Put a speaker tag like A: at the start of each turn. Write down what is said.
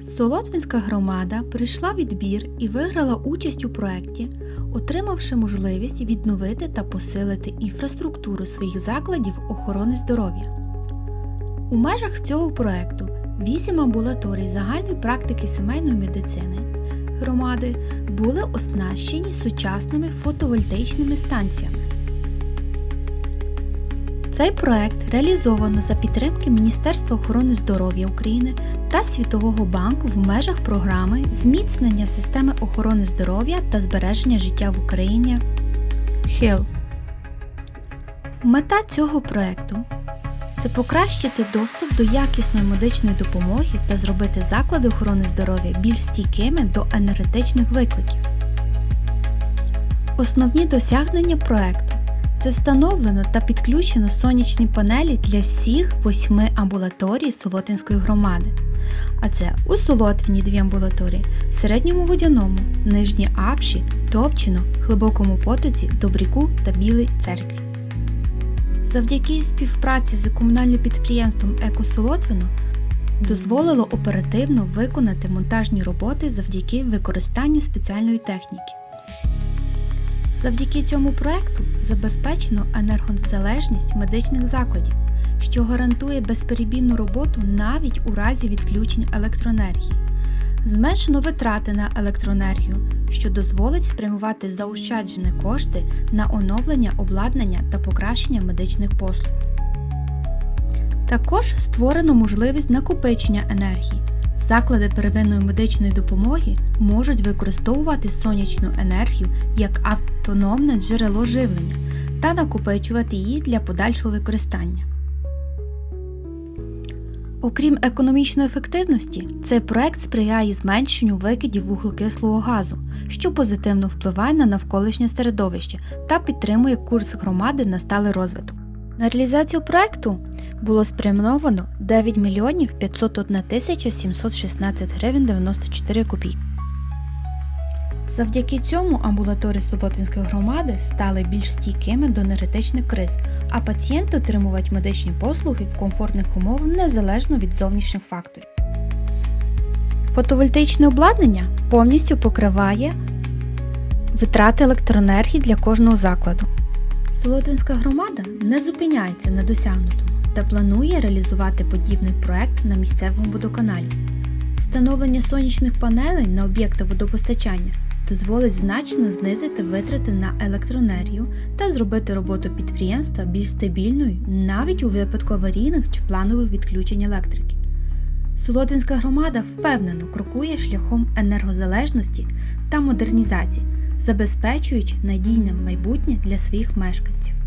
A: Солотвинська громада прийшла відбір і виграла участь у проєкті, отримавши можливість відновити та посилити інфраструктуру своїх закладів охорони здоров'я. У межах цього проєкту вісім амбулаторій загальної практики сімейної медицини громади були оснащені сучасними фотовольтаїчними станціями. Цей проект реалізовано за підтримки Міністерства охорони здоров'я України та Світового банку в межах програми зміцнення системи охорони здоров'я та збереження життя в Україні HIL. Мета цього проекту це покращити доступ до якісної медичної допомоги та зробити заклади охорони здоров'я більш стійкими до енергетичних викликів. Основні досягнення проекту це встановлено та підключено сонячні панелі для всіх восьми амбулаторій Солотинської громади. А це у Солотвіні дві амбулаторії, Середньому Водяному, Нижній Апші, Топчино, Глибокому Потоці, Добряку та Білій церкві. Завдяки співпраці з комунальним підприємством «Екосолотвино» дозволило оперативно виконати монтажні роботи завдяки використанню спеціальної техніки. Завдяки цьому проекту забезпечено енергозалежність медичних закладів, що гарантує безперебійну роботу навіть у разі відключень електроенергії. Зменшено витрати на електроенергію, що дозволить спрямувати заощаджені кошти на оновлення обладнання та покращення медичних послуг. Також створено можливість накопичення енергії. Заклади первинної медичної допомоги можуть використовувати сонячну енергію як автономне джерело живлення та накопичувати її для подальшого використання. Окрім економічної ефективності, цей проект сприяє зменшенню викидів вуглекислого газу, що позитивно впливає на навколишнє середовище та підтримує курс громади на сталий розвиток. На реалізацію проекту було спрямовано 9 мільйонів 501 тисяча 716 гривень 94 копійки. Завдяки цьому амбулаторії Солотинської громади стали більш стійкими до енергетичних криз, а пацієнти отримують медичні послуги в комфортних умовах незалежно від зовнішніх факторів. Фотовольтаїчне обладнання повністю покриває витрати електроенергії для кожного закладу. Солотинська громада не зупиняється на досягнутому та планує реалізувати подібний проект на місцевому водоканалі. Встановлення сонячних панелей на об'єкти водопостачання дозволить значно знизити витрати на електроенергію та зробити роботу підприємства більш стабільною навіть у випадку аварійних чи планових відключень електрики. Солодинська громада впевнено крокує шляхом енергозалежності та модернізації, забезпечуючи надійне майбутнє для своїх мешканців.